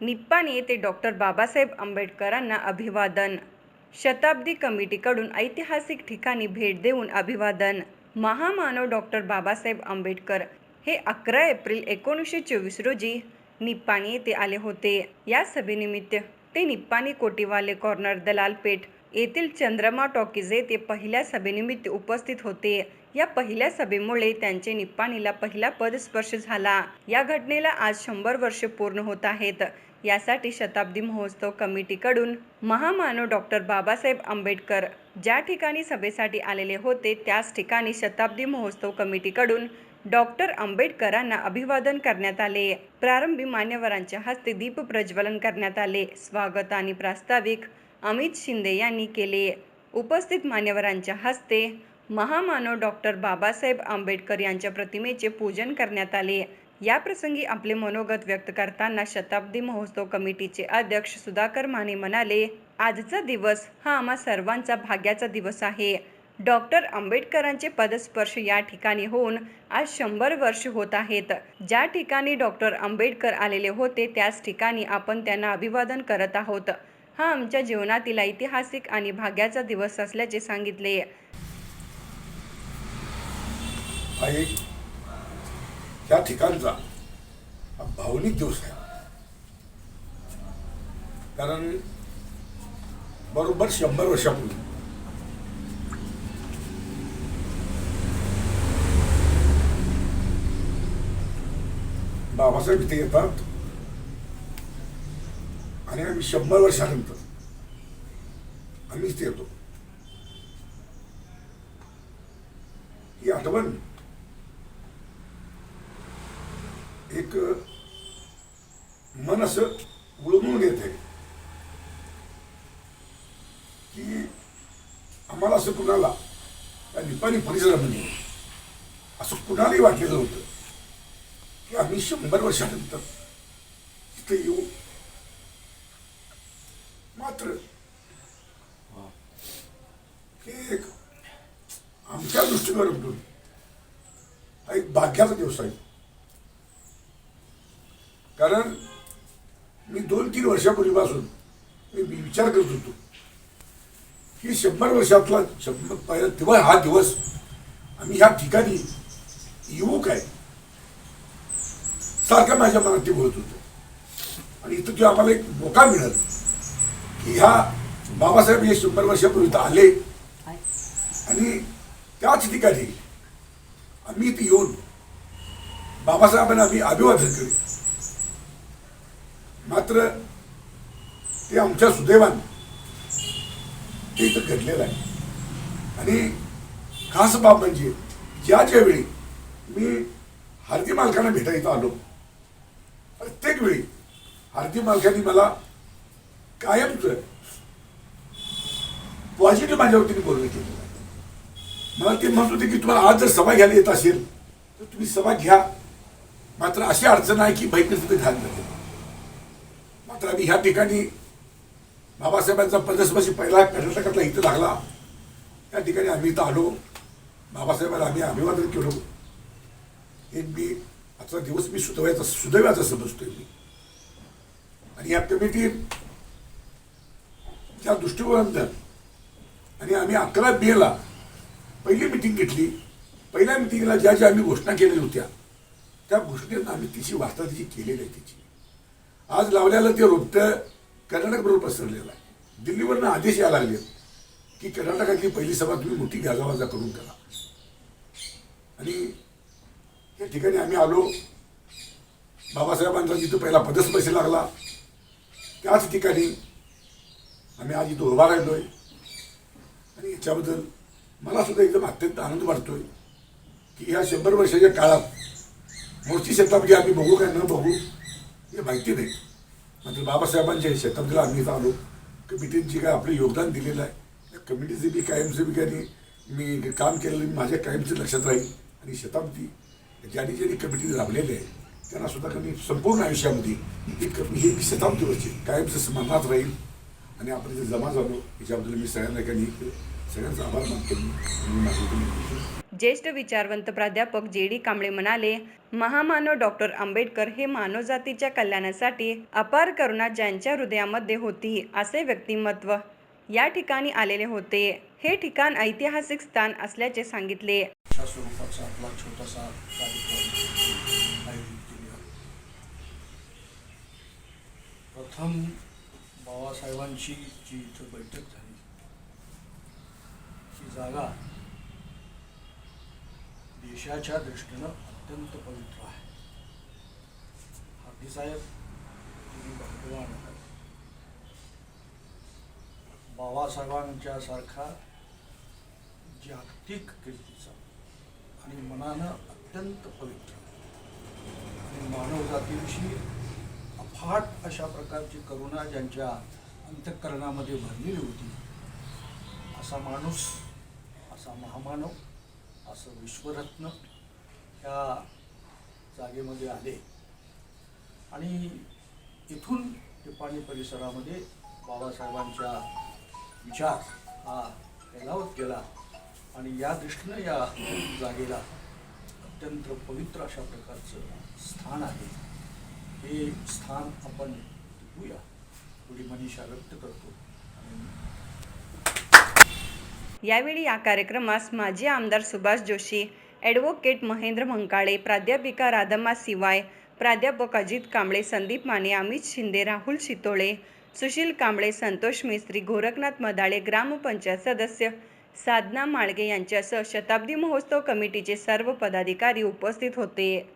निप्पाणी येथे डॉक्टर बाबासाहेब आंबेडकरांना अभिवादन. शताब्दी कमिटीकडून ऐतिहासिक ठिकाणी भेट देऊन अभिवादन. महामानव डॉक्टर बाबासाहेब आंबेडकर हे अकरा एप्रिल एकोणीसशे चोवीस रोजी निप्पाणी येथे आले होते. या सभेनिमित्त ते निप्पाणी कोटीवाले कॉर्नर दलालपेठ येथील चंद्रमा टॉकीज येथे पहिल्या सभेनिमित्त उपस्थित होते. या पहिल्या सभेमुळे त्यांचे निप्पाणीला पहिला पदस्पर्श झाला. या घटनेला आज शंभर वर्षे पूर्ण होत आहेत. यासाठी शताब्दी महोत्सव कमिटीकडून महामानव डॉक्टर बाबासाहेब आंबेडकर ज्या ठिकाणी सभेसाठी आलेले होते त्याच ठिकाणी शताब्दी महोत्सव कमिटीकडून डॉक्टर आंबेडकरांना अभिवादन करण्यात आले. प्रारंभी मान्यवरांच्या हस्ते दीप प्रज्वलन करण्यात आले. स्वागत आणि प्रास्ताविक अमित शिंदे यांनी केले. उपस्थित मान्यवरांच्या हस्ते महामानव डॉक्टर बाबासाहेब आंबेडकर यांच्या प्रतिमेचे पूजन करण्यात आले. या प्रसंगी आपले मनोगत व्यक्त करताना शताब्दी महोत्सव कमिटीचे अध्यक्ष सुधाकर माने म्हणाले आजचा दिवस हा आम्हा सर्वांचा भाग्याचा दिवस आहे. डॉक्टर आंबेडकरांचे पदस्पर्श या ठिकाणी होऊन आज शंभर वर्ष होत आहेत. ज्या ठिकाणी डॉक्टर आंबेडकर आलेले होते त्याच ठिकाणी आपण त्यांना अभिवादन करत आहोत. हा आमच्या जीवनातील ऐतिहासिक आणि भाग्याचा दिवस असल्याचे सांगितले. त्या ठिकाणचा भावनिक दिवस आहे. कारण बरोबर शंभर वर्षापूर्वी बाबासाहेब इथे येतात. आणि आम्ही शंभर वर्षानंतर आम्ही इथे येतो. ही आठवण एक मन असं उळमून येते की आम्हाला असं कुणाला त्या निपाणी परिसरामध्ये असं कुणालाही वाटलेलं होतं की आम्ही शंभर वर्षानंतर तिथे येऊ. मात्र हे एक आमच्या दृष्टीकोनातून हा एक भाग्याचा दिवस आहे कारण मी दोन तीन वर्षापूर्वीपासून मी मी विचार करत होतो. की शंभर वर्षातला शंभर पहिला दिवस हा दिवस आम्ही ह्या ठिकाणी येऊ काय सारखं माझ्या मनात ते बोलत होतं. आणि इथं जेव्हा आम्हाला एक मोका मिळत की ह्या बाबासाहेब हे शंभर वर्षापूर्वी इथं आले. आणि त्याच ठिकाणी आम्ही इथे येऊन बाबासाहेबांना आम्ही अभिवादन करू मात्र ते आमच्या सुदैवान ते इथं घडलेलं आहे. आणि खास बाब म्हणजे ज्या ज्या वेळी मी हार्दी मालकांना भेटायला आलो प्रत्येक वेळी हार्दी मालकांनी मला कायमच पॉझिटिव्ह माझ्यावरती बोलणं केलेलं आहे. मला ते म्हणत होते की तुम्हाला आज जर सभा घ्यायला येत असेल तर तुम्ही सभा घ्या. मात्र अशी अडचण आहे की बैठक सुद्धा घाल जाते मात्र आम्ही ह्या ठिकाणी बाबासाहेबांचा पदस्पर्शी पहिला कर्नाटकातला इथं लागला. त्या ठिकाणी आम्ही इथं आलो. बाबासाहेबांना आम्ही अभिवादन केलो. हे मी आजचा दिवस मी सुदैवाचा सुदैवाचा समजतोय मी. आणि या कमिटी त्या दृष्टिकोनानंतर आणि आम्ही अकरा मेला पहिली मिटिंग घेतली. पहिल्या मिटिंगला ज्या ज्या आम्ही घोषणा केलेल्या होत्या त्या घोषणेनं आम्ही तिची वास्तव तिची केलेली आहे तिची. आज लावलेलं ते रोपटं कर्नाटकबरोबर पसरलेलं आहे. दिल्लीवरनं आदेश यायला लागले की कर्नाटकातली पहिली सभा तुम्ही मोठी गाजावाजा करून करा. आणि या ठिकाणी आम्ही आलो. बाबासाहेबांचा जिथं पहिला पदस्पर्श लागला त्याच ठिकाणी आम्ही आज इथं उभा आहे आणि याच्याबद्दल मला सुद्धा एकदम अत्यंत आनंद वाटतो आहे की ह्या शंभर वर्षाच्या काळात मोठी शताब्दी आम्ही बघू काय न बघू हे माहिती नाही. मात्र बाबासाहेबांच्या शताब्दीला आम्ही इथं आलो कमिटींची काय आपलं योगदान दिलेलं आहे. त्या कमिटीचे बी कायमस्वरूपी मी काम केलेलं माझ्या कायमचं लक्षात राहील. आणि शताब्दी ज्यांनी ज्यांनी कमिटी राबलेले आहे त्यांना सुद्धा कमी संपूर्ण आयुष्यामध्ये ही कमी ही शताब्दी वर्षी कायमचं स्मरणात राहील. आणि आपण जे जमा झालो. याच्याबद्दल मी सगळ्यांना काही सगळ्यांचा आभार मानतो. मी आणि ज्येष्ठ विचारवंत प्राध्यापक जे डी कांबळे म्हणाले महामानव डॉक्टर आंबेडकर हे मानवजातीच्या कल्याणासाठी अपार करुणा ज्यांच्या हृदयामध्ये होती असे व्यक्तिमत्व या ठिकाणी आलेले होते. हे ठिकाण ऐतिहासिक स्थान असल्याचे सांगितले. स्वरूपाचा आपला छोटासा कार्यक्रम आयोजित केला. प्रथम बाबासाहेबांची जी इथं बैठक झाली ही जागा देशाच्या दृष्टीनं अत्यंत पवित्र आहे. हार्दीसाहेब तुम्ही भगवान बाबासाहेबांच्या सारखा जागतिक कीर्तीचा आणि मनानं अत्यंत पवित्र आणि मानवजातीविषयी अफाट अशा प्रकारची करुणा ज्यांच्या अंतःकरणामध्ये भरलेली होती असा माणूस असा महामानव असं विश्वरत्न ह्या जागेमध्ये आले. आणि इथून टिपाणी परिसरामध्ये बाबासाहेबांच्या विचार हा फैलावत गेला. आणि या दृष्टीनं या जागेला अत्यंत पवित्र अशा प्रकारचं स्थान आहे. हे स्थान आपण टिकूया थोडी मनीषा व्यक्त करतो. आणि यावेळी या कार्यक्रमास माजी आमदार सुभाष जोशी ॲडव्होकेट महेंद्र मंकाळे प्राध्यापिका राधम्मा सिवाय प्राध्यापक अजित कांबळे संदीप माने अमित शिंदे राहुल शितोळे सुशील कांबळे संतोष मिस्त्री गोरखनाथ मदाळे ग्रामपंचायत सदस्य साधना माळगे यांच्यासह शताब्दी महोत्सव कमिटीचे सर्व पदाधिकारी उपस्थित होते.